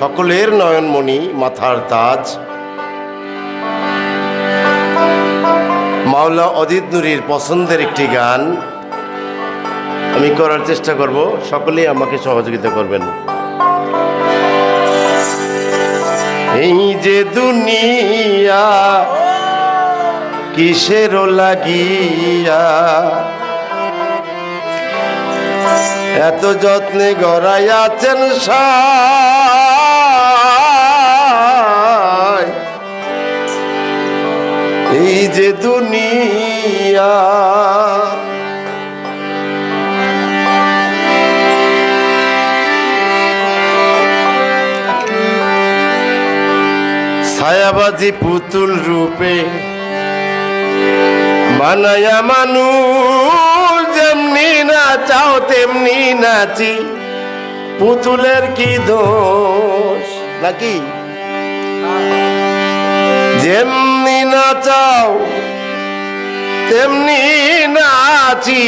সকলের নয়নমণি মাথার তাজ। মাওলা অদিত নুরির পছন্দের একটি গান আমি করার চেষ্টা করব, সকলেই আমাকে সহযোগিতা করবেন। এই যে দুনিয়া, কিসের লাগিয়া? এত যত্নে গড়াইয়াছেন সাই যে দুনিয়া। ছায়াবাজি পুতুল রূপে বানায়া মানুষ যেমনি নাচাও তেমনি নাচি। পুতুলের কি দোষ? নাকি? যেমনি নাচাও তেমনি নাচি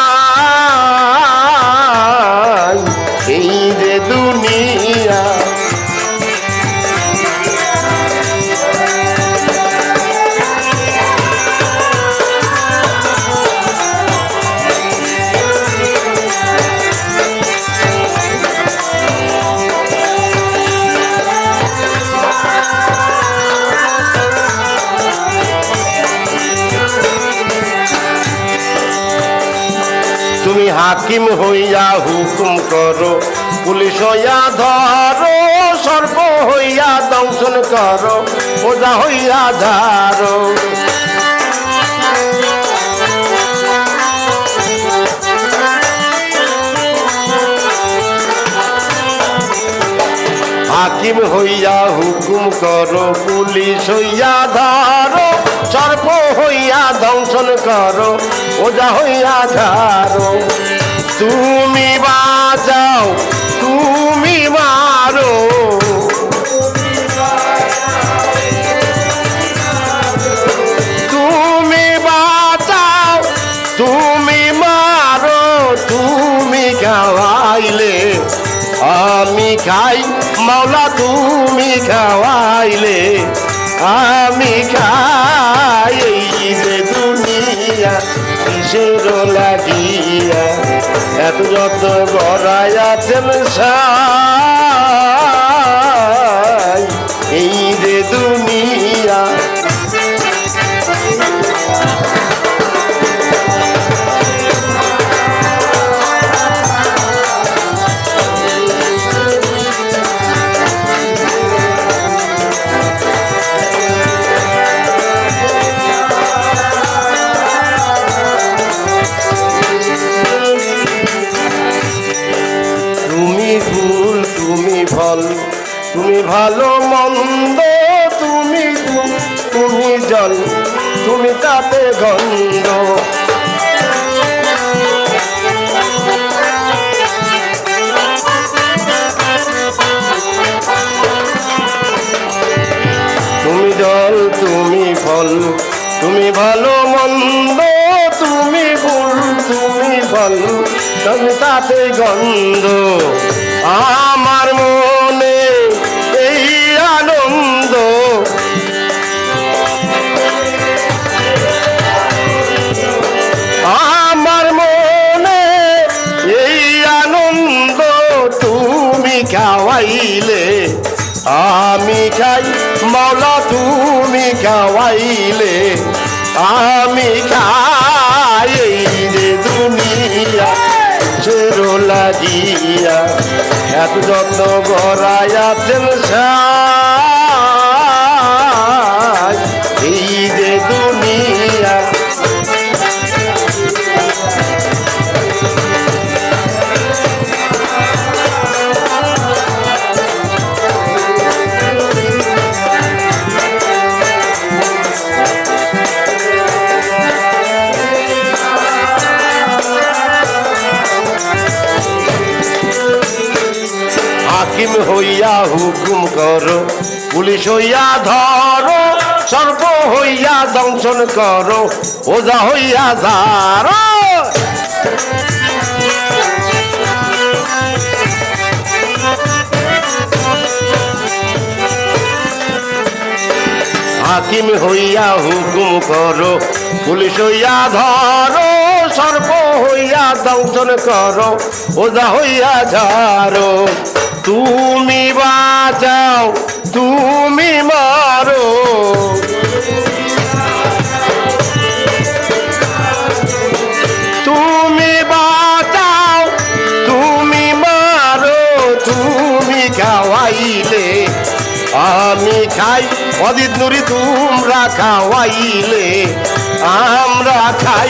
তুমি হাকিম হইয়া হুকুম করো। পুলিশ হইয়া ধরো সর্ব হইয়া দংশন করো ওজা হইয়া ধারো। হাকিম হইয়া হুকুম করো, পুলিশ হইয়া ধরো, সর্প হইয়া দংশন করো, ওজা হইয়া ধারো তুমি বাঁচাও, তুমি মারো। তুমি তুমি মারো। তুমি আমি খাই। মাওলা, তুমি খাওয়াইলে, আমি খাই। কিসের লাগিয়া এত যত গড়াইয়াছেন সাই তুমি ফল তুমি ভালো মন্দ, তুমি তুমি জল, তুমি তাতে গন্ধ। তুমি জল, তুমি ফল, তুমি ভালো মন্দ, তুমি ফুল তুমি ফল তুমি তাতে গন্ধ। আমার মনে এই আনন্দ। আমার মনে এই আনন্দ তুমি খাওয়াইলে, আমি খাই মাওলা তুমি খাওয়াইলে, আমি খাই। এত যত্ন গড়াইয়াছেন সাই এই হইয়া হুকুম করো, পুলিশ হইয়া ধরো সর্ব হইয়া দংশন করো, ওজা হইয়া ধারো হাকিম হইয়া হুকুম করো, পুলিশ হইয়া ধরো সর্ব হইয়া দংশন করো, ওজা হইয়া ঝাড়ো। তুমি বাঁচাও, তুমি মারো। তুমি বাঁচাও, তুমি মারো। তুমি খাওয়াইলে, আমি খাই। অদিত নুরি, তোমরা খাওয়াইলে, আমরা খাই।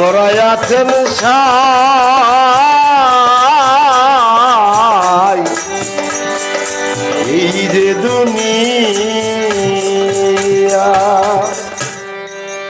গড়াইয়াছেন সাই। এই যে দুনিয়া